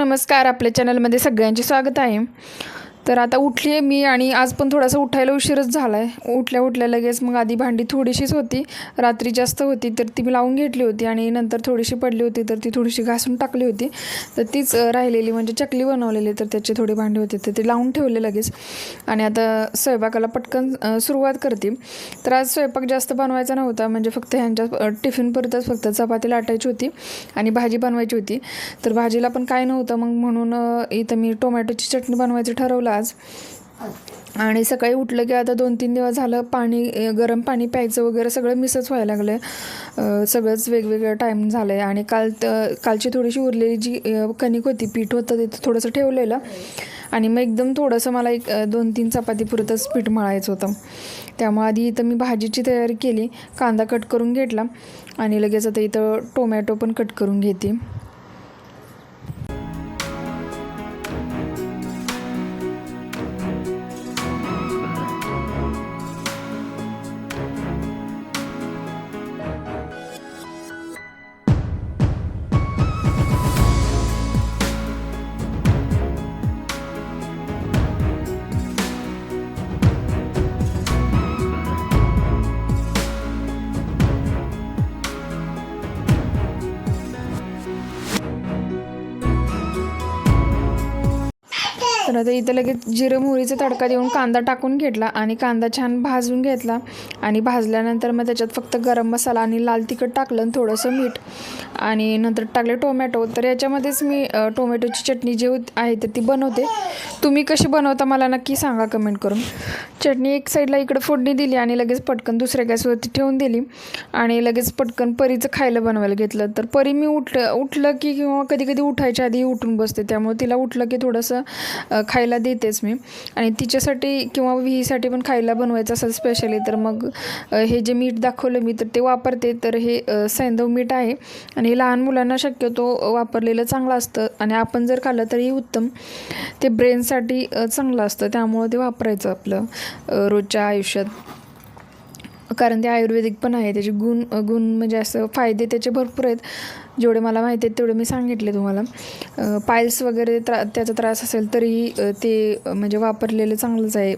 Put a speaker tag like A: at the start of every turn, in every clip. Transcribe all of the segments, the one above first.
A: नमस्कार आपल्या चॅनलमध्ये सगळ्यांचे स्वागत आहे. तर आता उठली आहे मी आणि आज पण थोडासा उठायला उशीरच झाला आहे उठल्या उठल्या लगेच मग आधी भांडी थोडीशीच होती. रात्री जास्त होती तर ती मी लावून घेतली होती आणि नंतर थोडीशी पडली होती तर ती थोडीशी घासून टाकली होती. तर तीच राहिलेली म्हणजे चकली बनवलेली तर त्याची थोडी भांडी होती तर ते लावून ठेवले लगेच. आणि आता स्वयंपाकाला पटकन सुरुवात करते. तर आज स्वयंपाक जास्त बनवायचा नव्हता म्हणजे फक्त ह्यांच्या अं, टिफिनपुरतच फक्त चपाती लाटायची होती आणि भाजी बनवायची होती. तर भाजीला पण काय नव्हतं मग म्हणून इथं मी टोमॅटोची चटणी बनवायचं ठरवलं. आज. आणि सकाळी उठलं की आता दोन तीन दिवस झालं पाणी गरम पाणी प्यायचं वगैरे सगळं मिसच व्हायला लागलं आहे सगळंच वेगवेगळं टाईम झालं आहे आणि काल तर कालची थोडीशी उरलेली जी कणिक होती पीठ होतं ते थोडंसं ठेवलेलं. आणि मग एकदम थोडंसं मला एक दोन तीन चपातीपुरतंच पीठ मळायचं होतं. त्यामुळे आधी इथं मी भाजीची तयारी केली कांदा कट करून घेतला. आणि लगेच आता इथं टोमॅटो पण कट करून घेते. तर इथं लगेच जिरं मोहरीचा तडका देऊन कांदा टाकून घेतला आणि कांदा छान भाजून घेतला. आणि भाजल्यानंतर मग त्याच्यात फक्त गरम मसाला आणि लाल तिखट टाकलं आणि थोडंसं मीठ. आणि नंतर टाकले टोमॅटो. तर याच्यामध्येच मी टोमॅटोची चटणी जी आहे तर ती बनवते. तुम्ही कशी बनवता मला नक्की सांगा कमेंट करून. चटणी एक साईडला इकडं फोडणी दिली आणि लगेच पटकन दुसऱ्या गॅसवरती ठेवून दिली. आणि लगेच पटकन परीचं खायला बनवायला घेतलं. तर परी मी उठलं उठलं की किंवा कधी कधी उठायच्या आधी उठून बसते. त्यामुळे तिला उठलं की थोडंसं खायला देतेच मी. आणि तिच्यासाठी किंवा विहीसाठी पण खायला बनवायचं असेल स्पेशली तर मग हे जे मीठ दाखवलं मी तर ते वापरते. तर हे अ, सैंधव मीठ आहे. आणि हे लहान मुलांना शक्यतो वापरलेलं चांगलं असतं. आणि आपण जर खाल्लं तरी उत्तम. ते ब्रेनसाठी चांगलं असतं. त्यामुळं ते वापरायचं आपलं रोजच्या आयुष्यात. कारण ते आयुर्वेदिक पण आहे त्याचे गुण गुण म्हणजे असं फायदे त्याचे भरपूर आहेत. जेवढे मला माहिती आहेत तेवढे मी सांगितले तुम्हाला. पायल्स वगैरे त्रा त्याचा त्रास असेल तरीही ते म्हणजे वापरलेलं चांगलंच आहे.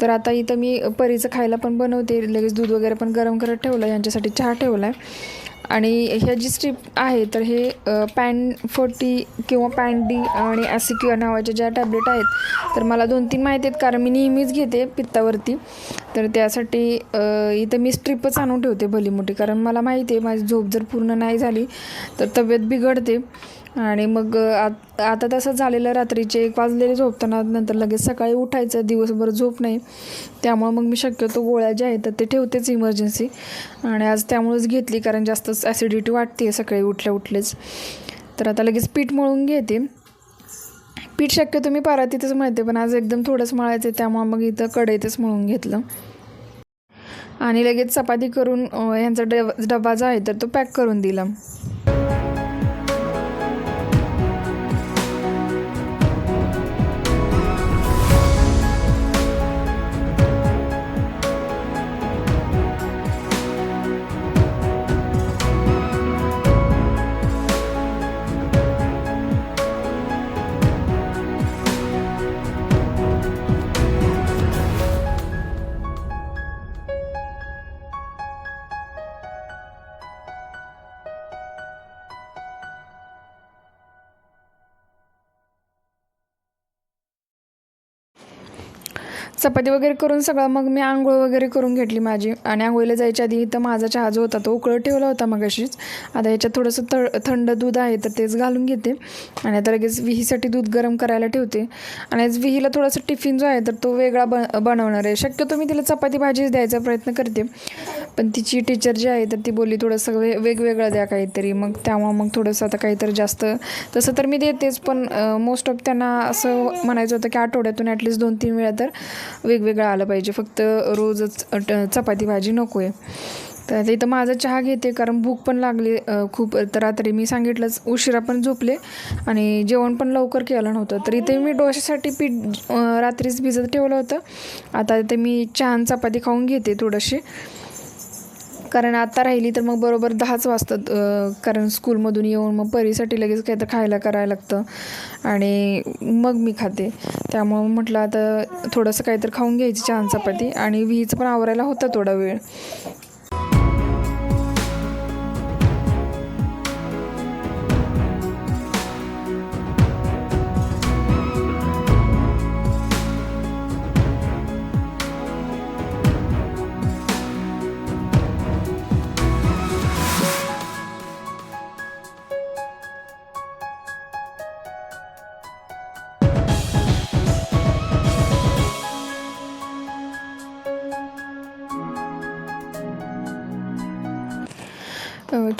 A: तर आता इथं मी परीचं खायला पण बनवते. लगेच दूध वगैरे पण गरम करत ठेवलं यांच्यासाठी चहा ठेवला आहे आणि ह्या जी स्ट्रीप आहे तर हे पॅन फोर्टी किंवा पॅन डी आणि ॲसिक्युआ नावाच्या ज्या टॅबलेट आहेत तर मला दोन तीन माहिती आहेत कारण मी नेहमीच घेते पित्तावरती. तर त्यासाठी इथं मी स्ट्रीपच आणून ठेवते भली मोठी कारण मला माहिती आहे माझी झोप जर पूर्ण नाही झाली तर तब्येत बिघडते. आणि मग आ आत- आता तसं झालेलं रात्रीचे एक वाजलेले झोपताना नंतर लगेच सकाळी उठायचं दिवसभर झोप नाही. त्यामुळं मग मी शक्यतो गोळ्या ज्या आहेत तर ते ठेवतेच इमर्जन्सी आणि आज त्यामुळेच घेतली कारण जास्तच ॲसिडिटी वाटते सकाळी उठल्या उठलेच. तर आता लगेच पीठ मळून घेते. पीठ शक्यतो मी पारा तिथेच मळते पण आज एकदम थोडंच मळायचं आहे त्यामुळं मग इथं कढईतच मळून घेतलं. आणि लगेच चपाती करून ह्यांचा डब डबा जो आहे तर तो पॅक करून दिला. चपाती वगैरे करून सगळं मग मी आंघोळ वगैरे करून घेतली माझी. आणि आंघोळीला जायच्या आधी इथं माझा चहा जो होता तो उकळत ठेवला होता मग अशीच आता याच्यात थोडंसं थ थंड दूध आहे तर तेच घालून घेते. आणि आता लगेच विहीसाठी दूध गरम करायला ठेवते. आणि आज विहीला थोडासा टिफिन जो आहे तर तो वेगळा बन बनवणार आहे. शक्यतो मी तिला चपाती भाजीच द्यायचा प्रयत्न करते. पण तिची टीचर जी आहे तर ती बोलली थोडंसं वे वेगवेगळं द्या काहीतरी. मग त्यामुळं मग थोडंसं आता काहीतरी जास्त तसं तर मी देतेच. पण मोस्ट ऑफ त्यांना असं म्हणायचं होतं की आठवड्यातून ॲटलिस्ट दोन तीन वेळा तर. वेगवेगळं आलं पाहिजे. फक्त रोजच ट- चपाती भाजी नको आहे तर इथं माझा चहा घेते कारण भूक पण लागली खूप. तर रात्री मी सांगितलंच उशिरा पण झोपले आणि जेवण पण लवकर केलं नव्हतं. तर इथे मी डोशासाठी पीठ रात्रीच भिजत ठेवलं होतं. आता इथे मी चहा चपाती खाऊन घेते थोडीशी. कारण आता राहिली तर मग बरोबर दहाच वाजतात कारण स्कूलमधून येऊन मग परीसाठी लगेच काही तर खायला करायला लागतं. आणि मग मी खाते. त्यामुळं म्हटलं आता थोडंसं काहीतरी खाऊन घ्यायची छान चपाती आणि विहीचं पण आवरायला होता थोडा वेळ.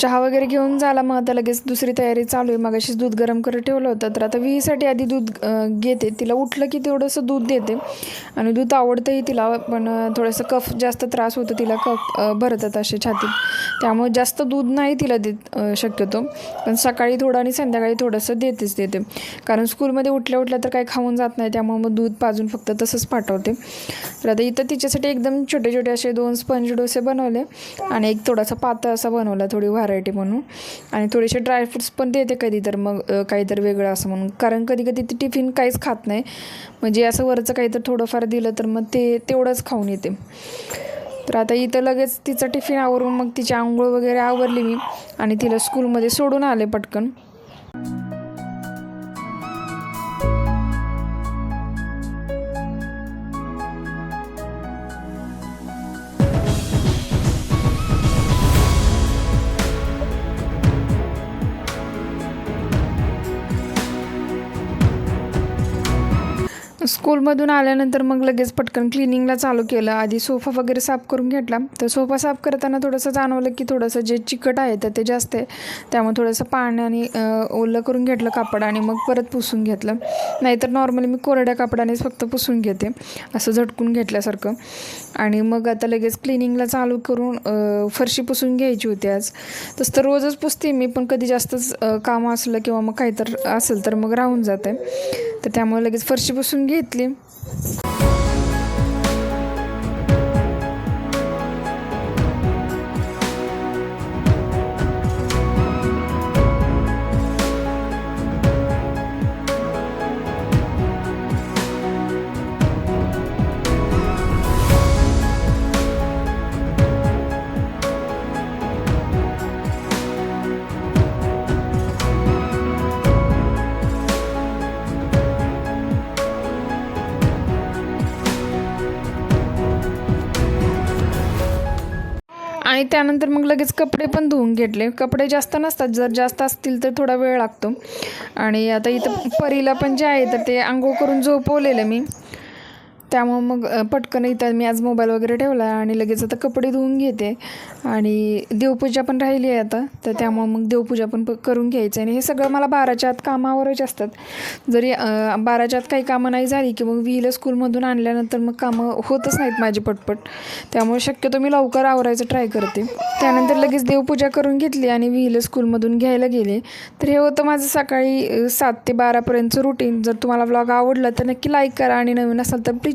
A: चहा वगैरे घेऊन झाला मग आता लगेच दुसरी तयारी चालू आहे. मगाशीच दूध गरम करत ठेवलं होतं. तर आता विहीसाठी आधी दूध घेते. तिला उठलं की तेवढंसं दूध देते. आणि दूध आवडतंही तिला पण थोडंसं कफ जास्त त्रास होतो. तिला कफ भरतात असे छातीत. त्यामुळे जास्त दूध नाही तिला देत शक्यतो. पण सकाळी थोडं आणि संध्याकाळी थोडंसं देतेच देते. कारण स्कूलमध्ये उठल्या उठल्या तर काही खाऊन जात नाही. त्यामुळे मग दूध पाजून फक्त तसंच पाठवते. तर आता इथं तिच्यासाठी एकदम छोटे छोटे असे दोन स्पंज डोसे बनवले. आणि एक थोडासा पातळ असा बनवला. थोडी व्हरायटी म्हणून आणि थोडेसे ड्रायफ्रुट्स पण देते कधी तर मग काहीतरी वेगळं असं म्हणून. कारण कधी कधी ती टिफिन काहीच खात नाही. म्हणजे असं वरचं काहीतरी थोडंफार दिलं तर मग ते तेवढंच खाऊन येते. तर आता इथं लगेच तिचं टिफिन आवरून मग तिची आंघोळ वगैरे आवरली मी. आणि तिला स्कूलमध्ये सोडून आले पटकन. स्कूलमधून आल्यानंतर मग लगेच पटकन क्लिनिंगला चालू केलं. आधी सोफा वगैरे साफ करून घेतला. तर सोफा साफ करताना थोडंसं जाणवलं की थोडंसं जे चिकट आहे तर ते जास्त आहे. त्यामुळे थोडंसं पाण्याने ओलं करून घेतलं कापड आणि मग परत पुसून घेतलं. नाहीतर नॉर्मली मी कोरड्या कापडानेच फक्त पुसून घेते. असं झटकून घेतल्यासारखं. आणि मग आता लगेच क्लिनिंगला चालू करून फरशी पुसून घ्यायची होती आज. तसं तर रोजच पुसते मी पण कधी जास्तच कामं असलं किंवा मग काहीतर असेल तर मग राहून जाते तर त्यामुळे लगेच फरशी पुसून घेतली. мысли. आणि त्यानंतर मग लगेच कपडे पण धुवून घेतले. कपडे जास्त नसतात. जर जास्त असतील तर थोडा वेळ लागतो. आणि आता इथं परीला पण जे आहे तर ते आंघोळ करून झोपवलेलं मी. त्यामुळं मग पटकन इथं मी आज मोबाईल वगैरे ठेवला आणि लगेच आता कपडे धुवून घेते. आणि देवपूजा पण राहिली आहे आता तर त्यामुळं मग देवपूजा पण करून घ्यायचं. आणि हे सगळं मला बाराच्या आत कामावरच असतात. जरी बाराच्या आत काही कामं नाही झाली की मग विहिलं स्कूलमधून आणल्यानंतर मग कामं होतच नाहीत माझी पटपट. त्यामुळे शक्यतो मी लवकर आवरायचं ट्राय करते. त्यानंतर लगेच देवपूजा करून घेतली आणि विहिलं स्कूलमधून घ्यायला गेले. तर हे होतं माझं सकाळी सात ते बारापर्यंतचं रुटीन जर तुम्हाला व्लॉग आवडला तर नक्की लाईक करा आणि नवीन असाल तर प्लीज